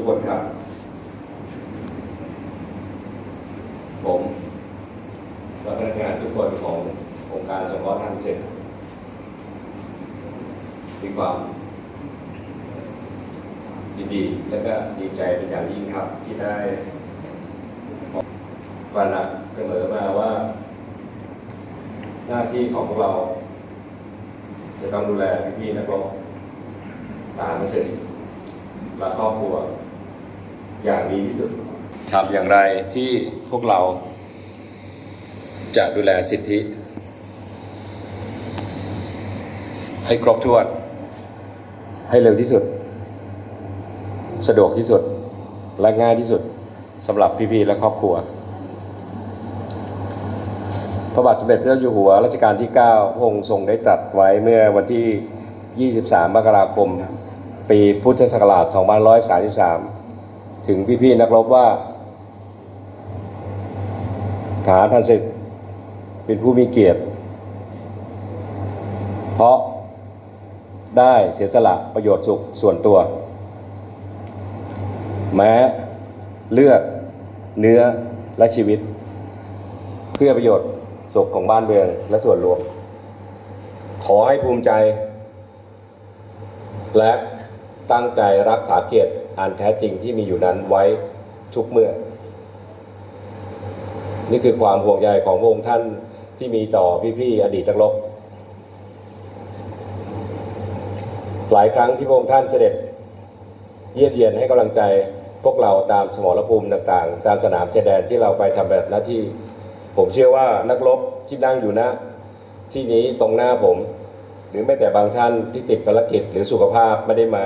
ทุกคนครับ ผมและพนักงานทุกคนขององค์การสงเคราะห์ทางเสร็จมีความยินดีและก็ดีใจเป็นอย่างยิ่งครับ ที่ได้ฟันหนักเสมอมาว่า หน้าที่ของพวกเรา จะต้องดูแลพี่ๆนักรบทหารเสร็จและครอบครัว อย่างดีที่สุดทำอย่างไรที่พวกเราจะดูแลสิทธิ ให้ครบถ้วน ให้เร็วที่สุด สะดวกที่สุด และง่ายที่สุดสำหรับพี่ๆและครอบครัว พระบาทสมเด็จพระเจ้าอยู่หัวรัชกาลที่ 9 พระองค์ทรงได้ตรัสไว้เมื่อวันที่ 23 มกราคม ปีพุทธศักราช 2533 ถึงพี่ๆนักรบว่าฐานพันศึกเป็นผู้มีเกียรติ เพราะได้เสียสละประโยชน์สุขส่วนตัว แม้เลือดเนื้อและชีวิต เพื่อประโยชน์สุขของบ้านเมืองและส่วนรวม ขอให้ภูมิใจ และ ตั้งใจรักษาเกียรติอันแท้จริงที่มีอยู่นั้นไว้ทุกเมื่อ นี่คือความห่วงใยของพระองค์ท่านที่มีต่อพี่ๆอดีตนักรบหลายครั้งที่พระองค์ท่านเสด็จ เยี่ยมเยียนให้กำลังใจพวกเราตามสมรภูมิต่างๆ ตามสนามชายแดนที่เราไปทำแบบหน้าที่ ผมเชื่อว่านักรบที่นั่งอยู่ณที่นี้ตรงหน้าผม หรือแม้แต่บางท่านที่ติดภารกิจหรือสุขภาพไม่ได้มา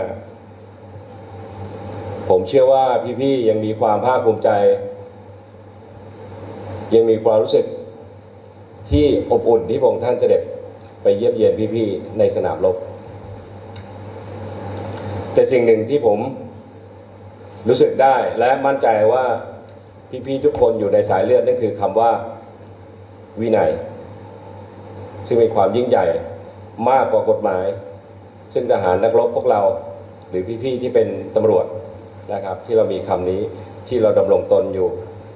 ผมเชื่อว่าพี่ๆยังมีความภาคภูมิใจ ยังมีความรู้สึกที่อบอุ่นที่พระองค์ท่านเสด็จไปเยี่ยมเยียนพี่ๆในสนามรบแต่สิ่งหนึ่งที่ผมรู้สึกได้และมั่นใจว่าพี่ๆทุกคนอยู่ในสายเลือดนั่นคือคำว่าวินัย ซึ่งเป็นความยิ่งใหญ่มากกว่ากฎหมาย ซึ่งทหารนักรบพวกเรา หรือพี่ๆที่เป็นตำรวจ นะครับที่เรามีคำนี้ที่เราดำรงตนอยู่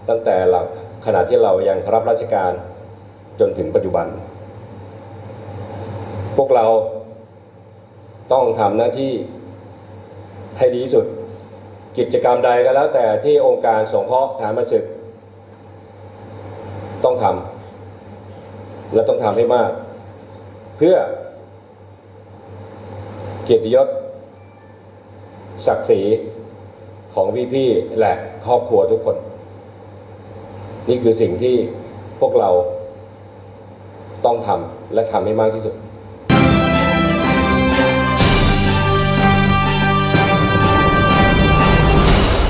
ตั้งแต่เราขณะที่เรายังรับราชการจนถึงปัจจุบัน พวกเราต้องทำหน้าที่ให้ดีที่สุด กิจกรรมใดก็แล้ว แต่ที่องค์การสงเคราะห์ฐานประศึก ต้องทำและต้องทำให้มาก เพื่อเกียรติยศศักดิ์ศรี ของพี่ๆและครอบครัวทุกคน นี่คือสิ่งที่พวกเราต้องทำและทำให้มากที่สุด